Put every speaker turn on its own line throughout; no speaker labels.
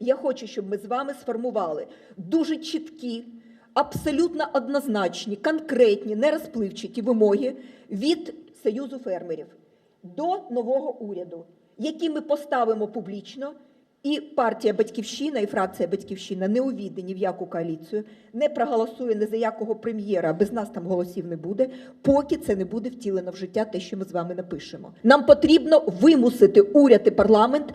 Я хочу, щоб ми з вами сформували дуже чіткі, абсолютно однозначні, конкретні, нерозпливчаті вимоги від Союзу фермерів до нового уряду, які ми поставимо публічно. І партія Батьківщина, і фракція Батьківщина не увійде ні в яку коаліцію, не проголосує ні за якого прем'єра, без нас там голосів не буде, поки це не буде втілено в життя, те, що ми з вами напишемо. Нам потрібно вимусити уряд і парламент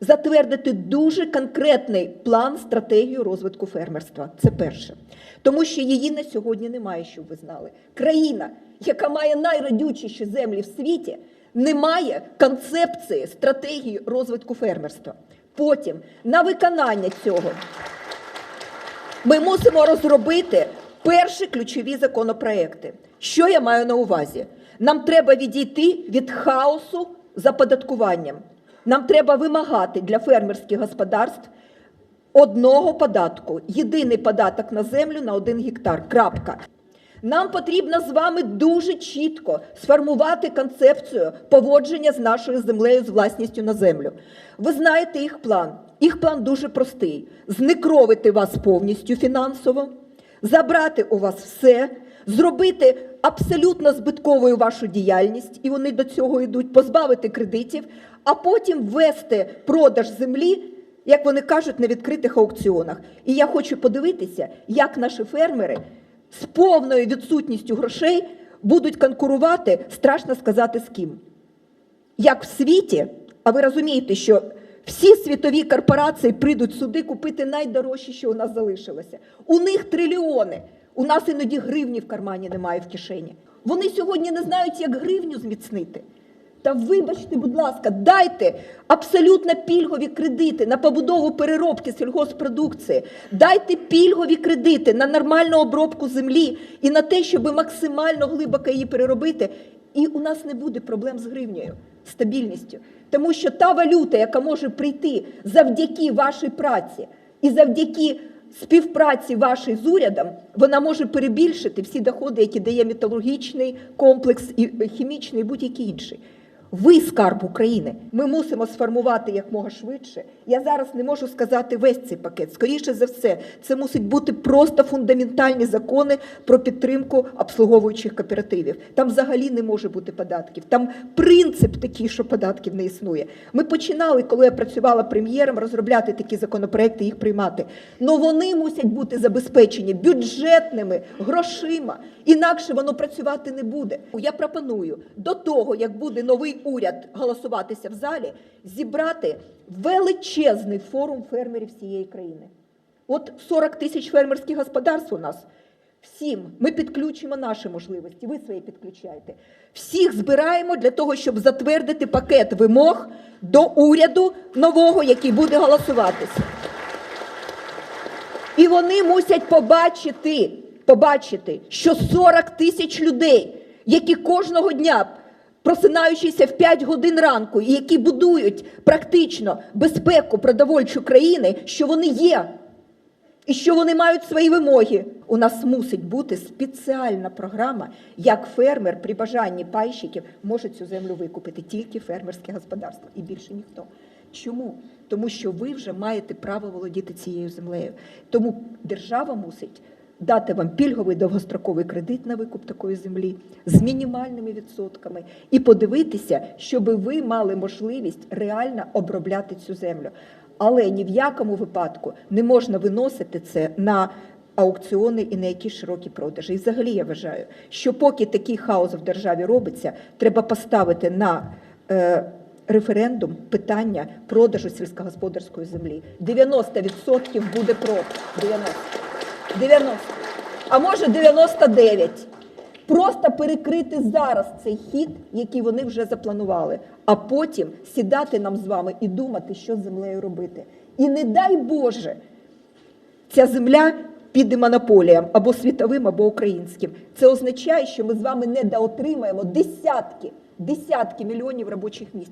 затвердити дуже конкретний план стратегію розвитку фермерства. Це перше. Тому що її на сьогодні немає, щоб ви знали. Країна, яка має найрадючіші землі в світі, не має концепції стратегії розвитку фермерства. Потім на виконання цього ми мусимо розробити перші ключові законопроекти. Що я маю на увазі? Нам треба відійти від хаосу з оподаткуванням. Нам треба вимагати для фермерських господарств одного податку, єдиний податок на землю на один гектар. Крапка. Нам потрібно з вами дуже чітко сформувати концепцію поводження з нашою землею, з власністю на землю. Ви знаєте їх план. Їх план дуже простий: зникровити вас повністю фінансово, забрати у вас все, зробити абсолютно збитковою вашу діяльність, і вони до цього йдуть, позбавити кредитів, а потім ввести продаж землі. Як вони кажуть, на відкритих аукціонах. І я хочу подивитися, як наші фермери з повною відсутністю грошей будуть конкурувати, страшно сказати з ким. Як в світі, а ви розумієте, що всі світові корпорації прийдуть сюди купити найдорожче, що у нас залишилося. У них трильйони. У нас іноді гривні в кармані немає в кишені. Вони сьогодні не знають, як гривню зміцнити. Та вибачте, будь ласка, дайте абсолютно пільгові кредити на побудову переробки сільгоспродукції, дайте пільгові кредити на нормальну обробку землі і на те, щоб максимально глибоко її переробити. І у нас не буде проблем з гривнею, стабільністю. Тому що та валюта, яка може прийти завдяки вашій праці і завдяки співпраці вашої з урядом, вона може перебільшити всі доходи, які дає металургічний комплекс, і хімічний, будь-який інший. Ви скарб України. Ми мусимо сформувати якмога швидше. Я зараз не можу сказати весь цей пакет. Скоріше за все, це мусить бути просто фундаментальні закони про підтримку обслуговуючих кооперативів. Там взагалі не може бути податків. Там принцип такий, що податків не існує. Ми починали, коли я працювала прем'єром, розробляти такі законопроекти, їх приймати. Но вони мусять бути забезпечені бюджетними грошима. Інакше воно працювати не буде. Я пропоную до того, як буде новий уряд голосуватися в залі, зібрати величезний форум фермерів всієї країни. От 40 тисяч фермерських господарств у нас. Всім ми підключимо наші можливості, ви свої підключаєте. Всіх збираємо для того, щоб затвердити пакет вимог до уряду нового, який буде голосуватися. І вони мусять побачити, побачити, що 40 тисяч людей, які кожного дня, просинаючися в 5 годин ранку, і які будують практично безпеку продовольчу країни, що вони є. І що вони мають свої вимоги. У нас мусить бути спеціальна програма, як фермер при бажанні пайщиків може цю землю викупити тільки фермерське господарство і більше ніхто. Чому? Тому що ви вже маєте право володіти цією землею. Тому держава мусить дати вам пільговий довгостроковий кредит на викуп такої землі з мінімальними відсотками і подивитися, щоб ви мали можливість реально обробляти цю землю. Але ні в якому випадку не можна виносити це на аукціони і на якісь широкі продажі. І взагалі я вважаю, що поки такий хаос в державі робиться, треба поставити на е, референдум питання продажу сільськогосподарської землі. 90% буде проти. 90. 90. А може 99. Просто перекрити зараз цей хід, який вони вже запланували, а потім сідати нам з вами і думати, що з землею робити. І не дай Боже, ця земля піде монополіям або світовим, або українським. Це означає, що ми з вами недоотримаємо десятки, десятки мільйонів робочих місць.